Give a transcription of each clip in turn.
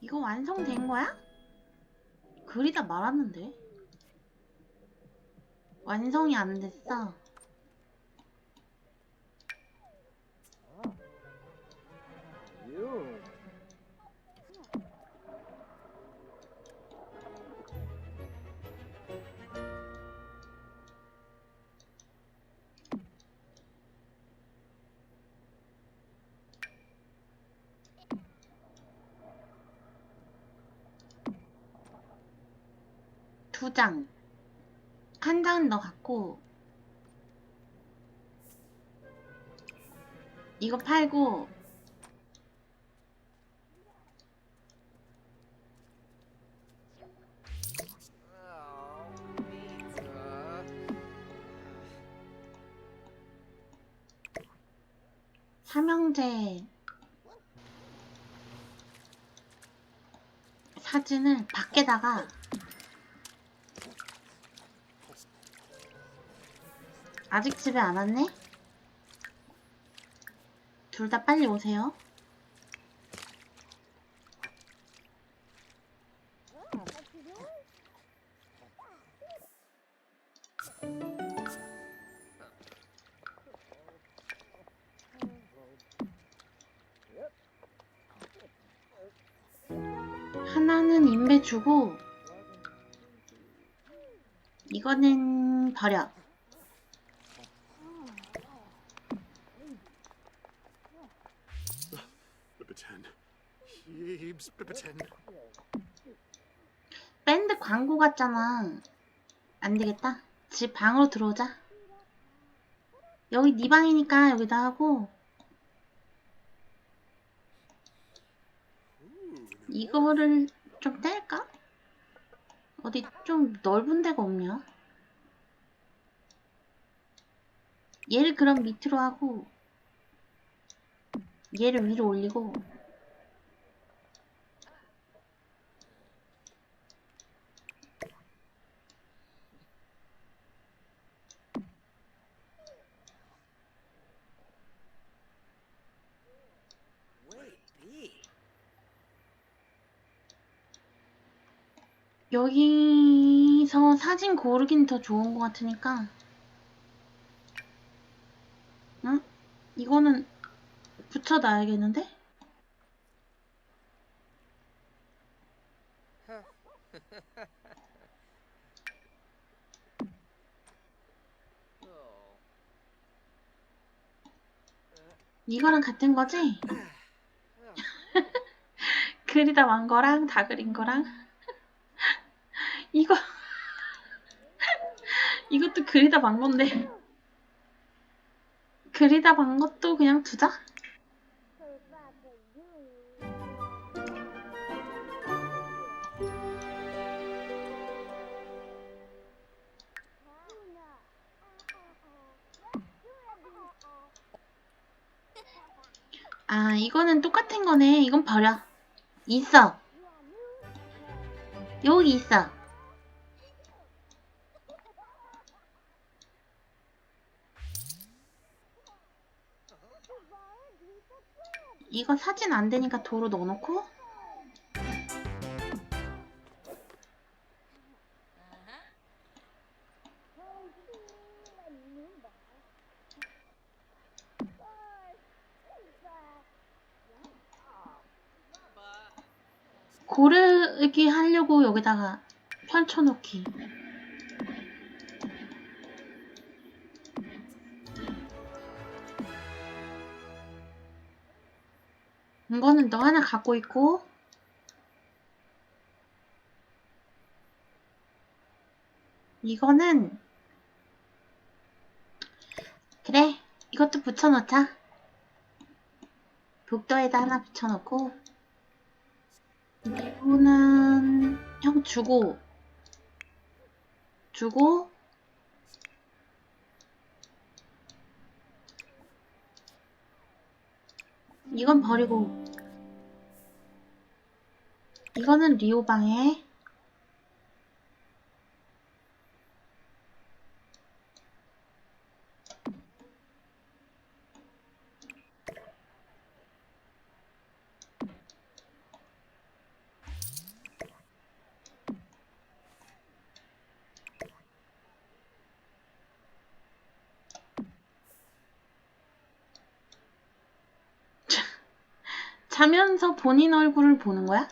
이거 완성된 거야? 그리다 말았는데. 완성이 안 됐어. 두 장. 한 장은 너 갖고. 이거 팔고. 삼형제 사진을 밖에다가 아직 집에 안 왔네? 둘 다 빨리 오세요. 하나는 인베 주고 이거는 버려. 밴드 광고 같잖아. 안 되겠다. 집 방으로 들어오자. 여기 네 방이니까 여기다 하고 이거를 좀 뗄까? 어디 좀 넓은 데가 없냐? 얘를 그럼 밑으로 하고 얘를 위로 올리고. 여기서 사진 고르긴 더 좋은 것 같으니까 응? 이거는 붙여놔야겠는데? 이거랑 같은 거지? 그리다 완 거랑 다 그린 거랑 이거 이것도 그리다 만 건데 그리다 만 것도 그냥 두자 이거는 똑같은 거네. 이건 버려. 있어. 여기 있어. 이거 사진 안 되니까 도로 넣어놓고 고르기 하려고 여기다가 펼쳐놓기. 이거는 너 하나 갖고 있고. 이거는 그래 이것도 붙여놓자. 복도에다 하나 붙여놓고 이거는 형 주고 주고 이건 버리고 이거는 리오 방에 자면서 본인 얼굴을 보는 거야?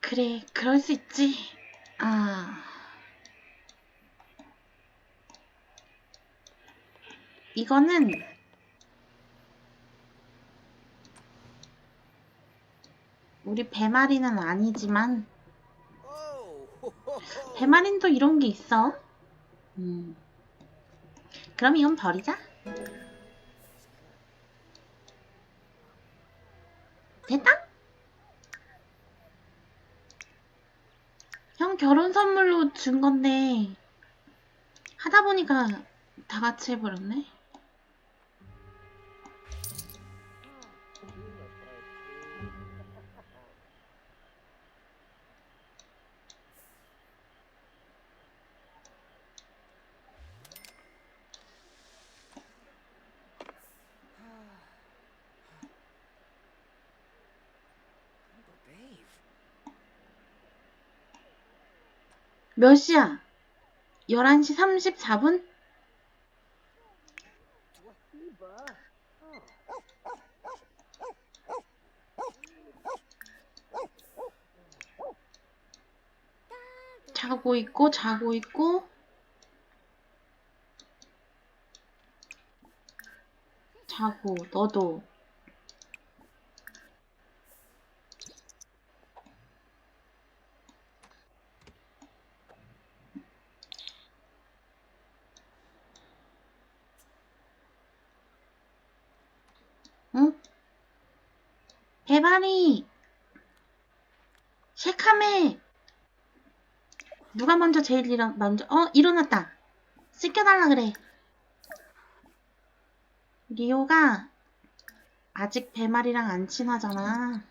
그래, 그럴 수 있지. 아. 이거는 우리 배마리는 아니지만. 배마린도 이런 게 있어. 음. 그럼 이건 버리자. 됐다? 형 결혼 선물로 준 건데 하다 보니까 다 같이 해버렸네. 몇 시야? 11시 34분? 자고 있고, 자고 있고. 자고, 너도. 응? 배바리! 쉐카메! 누가 먼저 제일 일어, 먼저, 어, 일어났다. 씻겨달라 그래. 리오가 아직 배말이랑 안 친하잖아.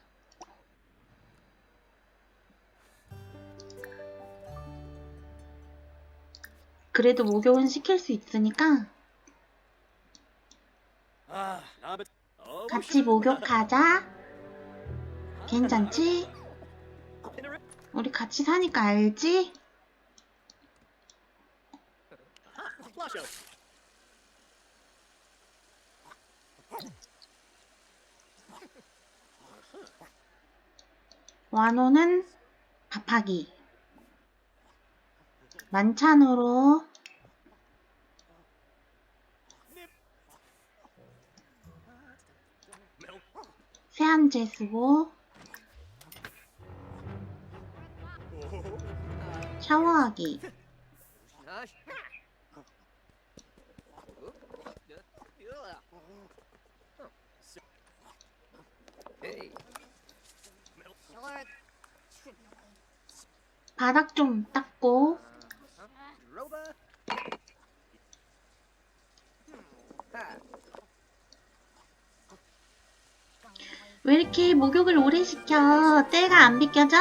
그래도 목욕은 시킬 수 있으니까 Ah. Oh, 같이 목욕하자. 괜찮지? 우리 같이 사니까 알지? 완호는 밥하기. 만찬으로. 세안제 쓰고 샤워하기. 바닥 좀 닦고. 왜 이렇게 목욕을 오래 시켜? 때가 안 비껴져?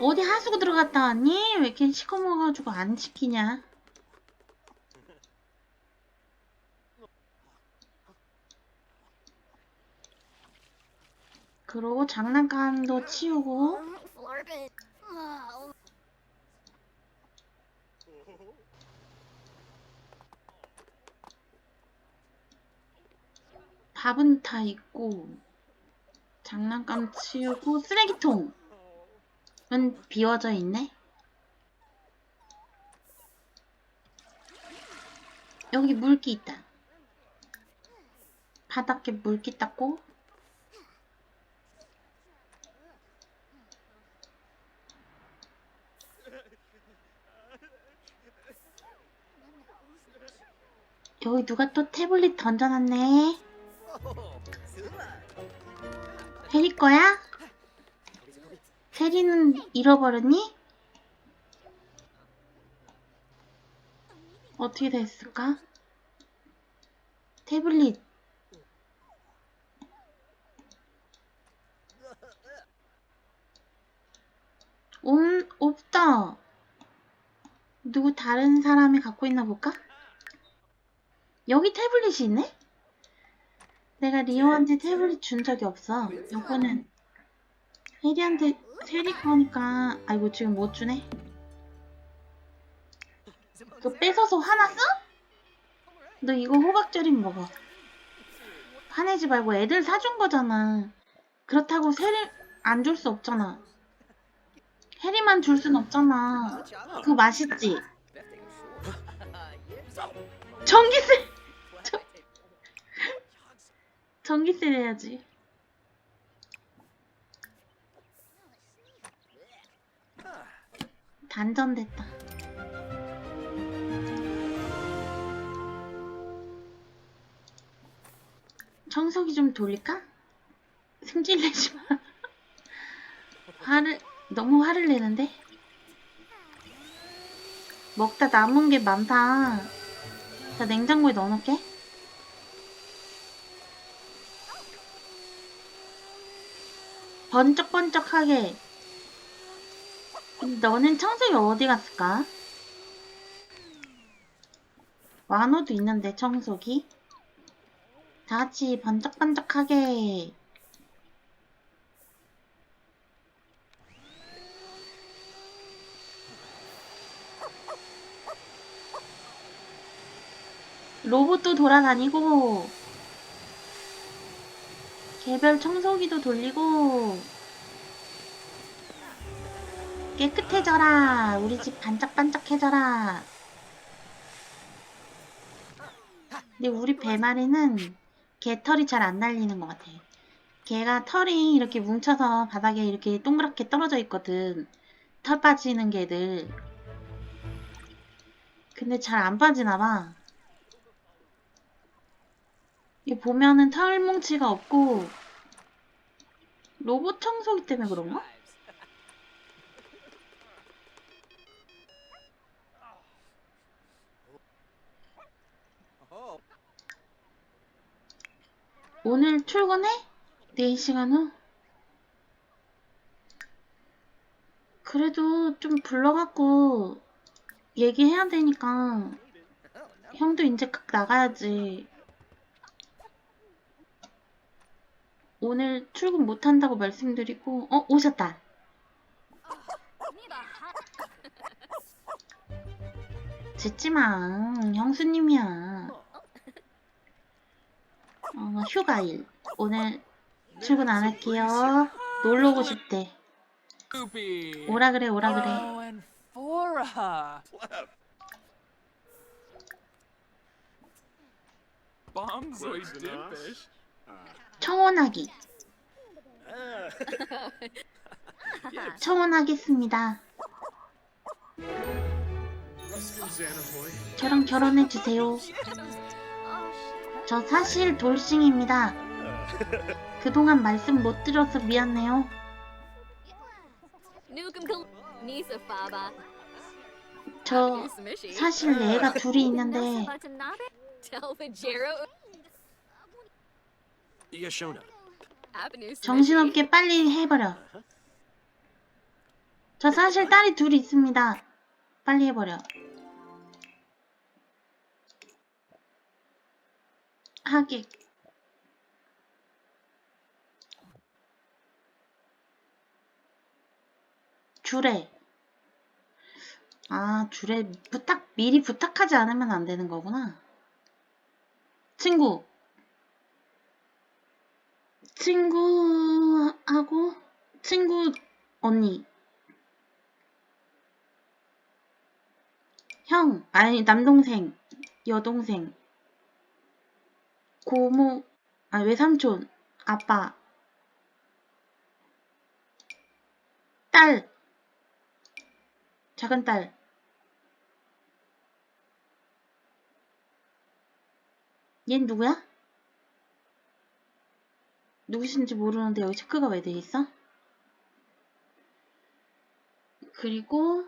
어디 하수구 들어갔다 왔니? 왜 이렇게 시커머가지고 안 시키냐? 그러고 장난감도 치우고. 밥은 다 있고 장난감 치우고 쓰레기통 은 비워져 있네. 여기 물기 있다. 바닥에 물기 닦고 여기 누가 또 태블릿 던져놨네. Zula. 페리 거야? 페리는 잃어버렸니? 어떻게 됐을까? 태블릿 음, 없다. 누구 다른 사람이 갖고 있나 볼까? 여기 태블릿이 있네? 내가 리오한테 태블릿 준 적이 없어. 요거는 세리한테 세리 거니까 아이고 지금 못 주네. 너 뺏어서 화났어? 너 이거 호박절임 먹어. 화내지 말고 애들 사준 거잖아. 그렇다고 세리 안 줄 수 없잖아. 해리만 줄 순 없잖아. 그거 맛있지? 전기세! 저- 전기세 내야지. 단전됐다. 청소기 좀 돌릴까? 승질 내지 마. 화를, 너무 화를 내는데? 먹다 남은 게 많다. 자, 냉장고에 넣어놓을게. 번쩍번쩍하게. 너는 청소기 어디 갔을까? 완호도 있는데, 청소기. 다 같이 번쩍번쩍하게. 로봇도 돌아다니고, 개별 청소기도 돌리고, 깨끗해져라. 우리 집 반짝반짝해져라. 근데 우리 배마리는 개 털이 잘 안 날리는 것 같아. 개가 털이 이렇게 뭉쳐서 바닥에 이렇게 동그랗게 떨어져 있거든. 털 빠지는 개들. 근데 잘 안 빠지나 봐. 이 보면은 털 뭉치가 없고 로봇 청소기 때문에 그런가? 오늘 출근해? 4시간 후? 그래도 좀 불러갖고 얘기해야 되니까. 형도 이제 각 나가야지. 오늘 출근 못한다고 말씀드리고, 어, 오셨다. 짖지마. 형수님이야. 어, 휴가일. 오늘 출근 안 할게요. 놀러 오고 싶대. 오라 그래, 오라 그래. Oh. 청혼하기. Ah. 청혼하겠습니다. 저랑 결혼해 주세요. 저 사실 돌싱입니다. 그동안 말씀 못 드려서 미안해요. 저 사실 애가 둘이 있는데 정신없게 빨리 해버려. 저 사실 딸이 둘이 있습니다. 빨리 해버려. 하객. 주례. 아, 주례 부탁, 미리 부탁하지 않으면 안 되는 거구나. 친구. 친구하고, 친구 언니. 형, 아니, 남동생, 여동생, 고모, 아, 외삼촌, 아빠, 딸, 작은 딸. 얜 누구야? 누구신지 모르는데 여기 체크가 왜 돼 있어? 그리고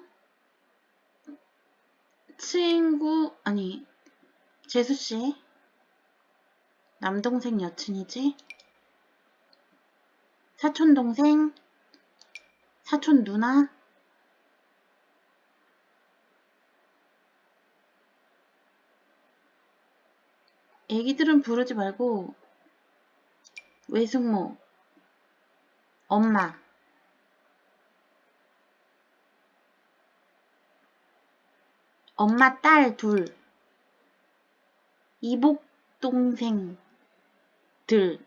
친구 아니 재수 씨 남동생 여친이지? 사촌 동생? 사촌 누나? 애기들은 부르지 말고 외숙모 엄마. 엄마 딸 둘, 이복 동생 들.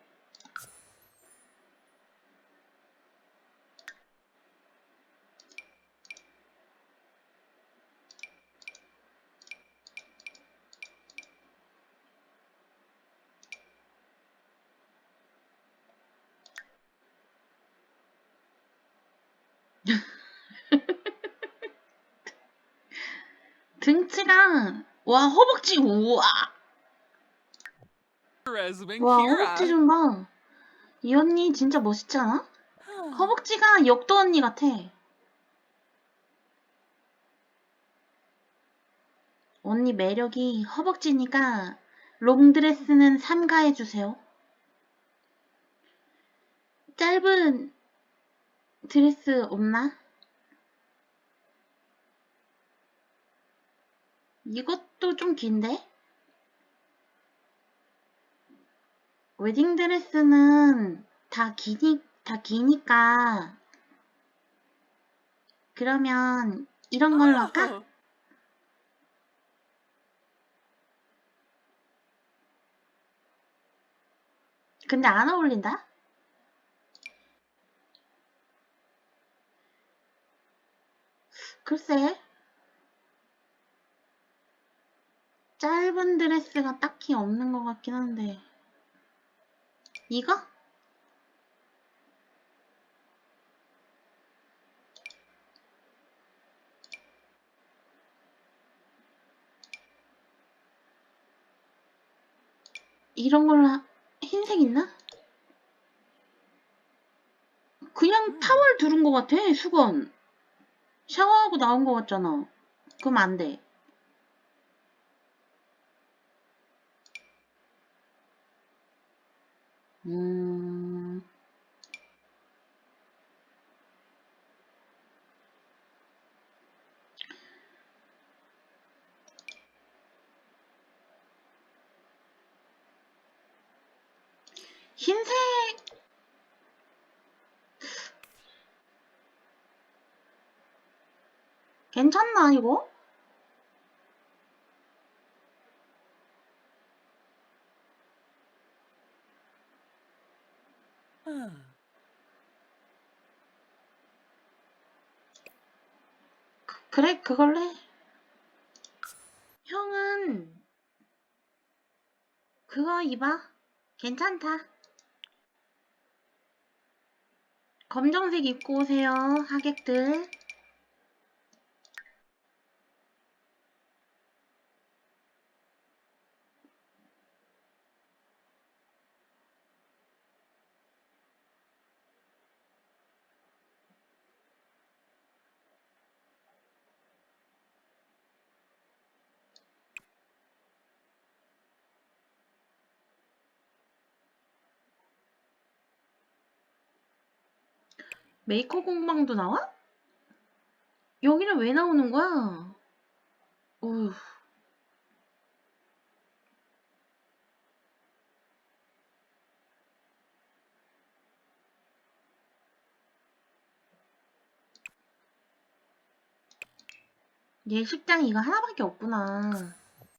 등치가 와 허벅지 우와 와. 허벅지 좀 봐. 이 언니 진짜 멋있지 않아? 허벅지가 역도 언니 같아. 언니 매력이 허벅지니까 롱드레스는 삼가해주세요. 짧은 드레스 없나? 이것도 좀 긴데? 웨딩드레스는 다 기니, 다 기니까 그러면 이런 걸로 할까? Oh. 근데 안 어울린다? 글쎄. 짧은 드레스가 딱히 없는 것 같긴 한데. 이거? 이런 걸로 하- 흰색 있나? 그냥 타월 두른 것 같아, 수건. 샤워하고 나온 것 같잖아. 그럼 안 돼. 음. 흰색 괜찮나 이거? 그, 그래 그걸로 해. 형은 그거 입어. 괜찮다. 검정색 입고 오세요, 하객들. 메이커 공방도 나와? 여기는 왜 나오는 거야? 어휴. 예식장 이거 하나밖에 없구나.